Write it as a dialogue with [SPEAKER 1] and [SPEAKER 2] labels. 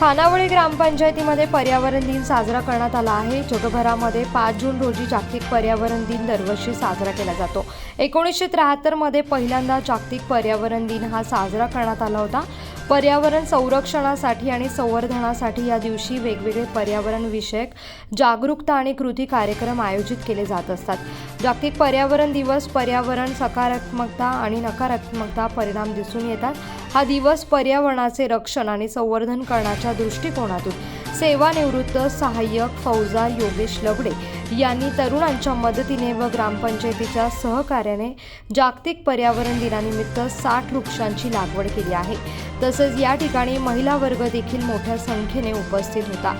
[SPEAKER 1] खानावळी ग्रामपंचायतीमध्ये पर्यावरण दिन साजरा करण्यात आला आहे. जगभरामध्ये पाच जून रोजी जागतिक पर्यावरण दिन दरवर्षी साजरा केला जातो. एकोणीसशे त्र्याहत्तरमध्ये पहिल्यांदा जागतिक पर्यावरण दिन हा साजरा करण्यात आला होता. पर्यावरण संरक्षणासाठी आणि संवर्धनासाठी या दिवशी वेगवेगळे पर्यावरण विषयक जागरूकता आणि कृती कार्यक्रम आयोजित केले जात असतात. जागतिक पर्यावरण दिवस पर्यावरण सकारात्मकता आणि नकारात्मकता परिणाम दिसून येतात. हा दिवस पर्यावरणाचे रक्षण आणि संवर्धन करण्याच्या दृष्टिकोनातून सेवानिवृत्त सहाय्यक फौजदार योगेश लबडे यांनी तरुणांच्या मदतीने व ग्रामपंचायतीच्या सहकार्याने जागतिक पर्यावरण दिनानिमित्त साठ वृक्षांची लागवड केली आहे. तसेच या ठिकाणी महिला वर्ग देखील मोठ्या संख्येने उपस्थित होता.